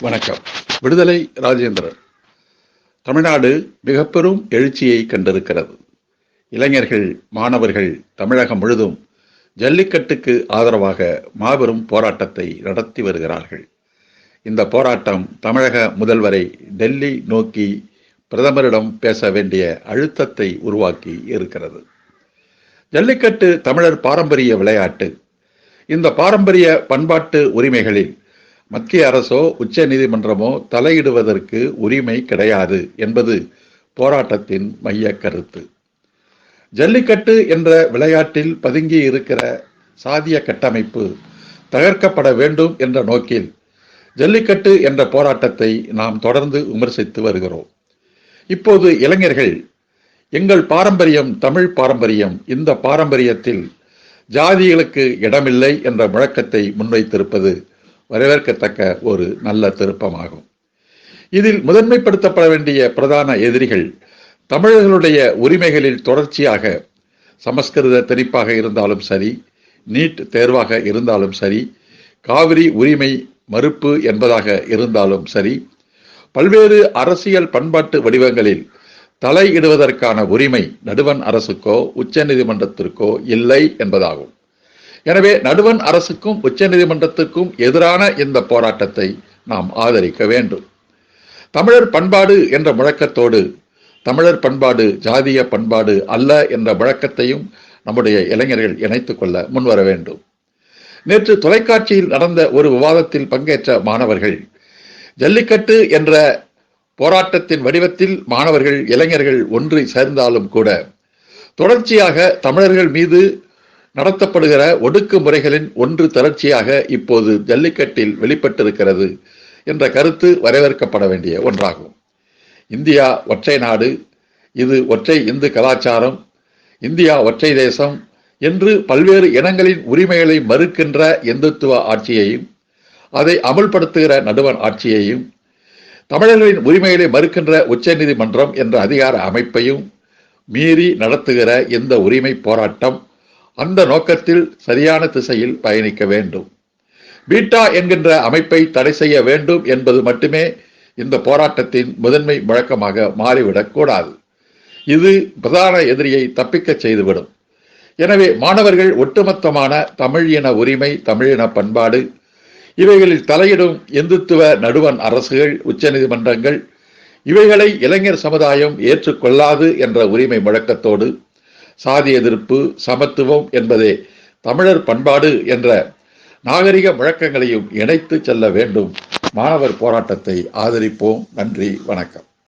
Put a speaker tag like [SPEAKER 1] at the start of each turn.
[SPEAKER 1] வணக்கம். விடுதலை ராஜேந்திரன். தமிழ்நாடு மிக பெரும் எழுச்சியை கண்டிருக்கிறது. இளைஞர்கள் மாணவர்கள் தமிழகம் முழுதும் ஜல்லிக்கட்டுக்கு ஆதரவாக மாபெரும் போராட்டத்தை நடத்தி வருகிறார்கள். இந்த போராட்டம் தமிழக முதல்வரை டெல்லி நோக்கி பிரதமரிடம் பேச வேண்டிய அழுத்தத்தை உருவாக்கி இருக்கிறது. ஜல்லிக்கட்டு தமிழர் பாரம்பரிய விளையாட்டு. இந்த பாரம்பரிய பண்பாட்டு உரிமைகளில் மத்திய அரசோ உச்ச நீதிமன்றமோ தலையிடுவதற்கு உரிமை கிடையாது என்பது போராட்டத்தின் மைய கருத்து. ஜல்லிக்கட்டு என்ற விளையாட்டில் பதுங்கி இருக்கிற சாதிய கட்டமைப்பு தகர்க்கப்பட வேண்டும் என்ற நோக்கில் ஜல்லிக்கட்டு என்ற போராட்டத்தை நாம் தொடர்ந்து விமர்சித்து வருகிறோம். இப்போது இளைஞர்கள் எங்கள் பாரம்பரியம் தமிழ் பாரம்பரியம் இந்த பாரம்பரியத்தில் ஜாதிகளுக்கு இடமில்லை என்ற முழக்கத்தை முன்வைத்திருப்பது வரவேற்கத்தக்க ஒரு நல்ல திருப்பமாகும். இதில் முதன்மைப்படுத்தப்பட வேண்டிய பிரதான எதிரிகள் தமிழர்களுடைய உரிமைகளில் தொடர்ச்சியாக சமஸ்கிருத திணிப்பாக இருந்தாலும் சரி நீட் தேர்வாக இருந்தாலும் சரி காவிரி உரிமை மறுப்பு என்பதாக இருந்தாலும் சரி பல்வேறு அரசியல் பண்பாட்டு வடிவங்களில் தலையிடுவதற்கான உரிமை நடுவன் அரசுக்கோ உச்ச நீதிமன்றத்திற்கோ இல்லை என்பதாகும். எனவே நடுவன் அரசுக்கும் உச்ச நீதிமன்றத்துக்கும் எதிரான இந்த போராட்டத்தை நாம் ஆதரிக்க வேண்டும். தமிழர் பண்பாடு என்ற முழக்கத்தோடு தமிழர் பண்பாடு ஜாதிய பண்பாடு அல்ல என்ற முழக்கத்தையும் நம்முடைய இளைஞர்கள் இணைத்துக் கொள்ள முன்வர வேண்டும். நேற்று தொலைக்காட்சியில் நடந்த ஒரு விவாதத்தில் பங்கேற்ற மாணவர்கள் ஜல்லிக்கட்டு என்ற போராட்டத்தின் வடிவத்தில் மாணவர்கள் இளைஞர்கள் ஒன்று சேர்ந்தாலும் கூட தொடர்ச்சியாக தமிழர்கள் மீது நடத்தப்படுகிற ஒடுக்குமுறைகளின் ஒன்று தொடர்ச்சியாக இப்போது ஜல்லிக்கட்டில் வெளிப்பட்டிருக்கிறது என்ற கருத்து வரவேற்கப்பட வேண்டிய ஒன்றாகும். இந்தியா ஒற்றை நாடு இது ஒற்றை இந்து கலாச்சாரம் இந்தியா ஒற்றை தேசம் என்று பல்வேறு இனங்களின் உரிமைகளை மறுக்கின்ற இந்துத்துவ ஆட்சியையும் அதை அமல்படுத்துகிற நடுவன் ஆட்சியையும் தமிழர்களின் உரிமைகளை மறுக்கின்ற உச்சநீதிமன்றம் என்ற அதிகார அமைப்பையும் மீறி நடத்துகிற இந்த உரிமை போராட்டம் அந்த நோக்கத்தில் சரியான திசையில் பயணிக்க வேண்டும். பீட்டா என்கின்ற அமைப்பை தடை செய்ய வேண்டும் என்பது மட்டுமே இந்த போராட்டத்தின் முதன்மை முழக்கமாக மாறிவிடக் கூடாது. இது பிரதான எதிரியை தப்பிக்க செய்துவிடும். எனவே மாணவர்கள் ஒட்டுமொத்தமான தமிழ் இன உரிமை தமிழின பண்பாடு இவைகளில் தலையிடும் இந்துத்துவ நடுவன் அரசுகள் உச்சநீதிமன்றங்கள் இவைகளை இளைஞர் சமுதாயம் ஏற்றுக்கொள்ளாது என்ற உரிமை முழக்கத்தோடு சாதி எதிர்ப்பு சமத்துவம் என்பதே தமிழர் பண்பாடு என்ற நாகரிக முழக்கங்களையும் இணைத்து செல்ல வேண்டும். மாணவர் போராட்டத்தை ஆதரிப்போம். நன்றி. வணக்கம்.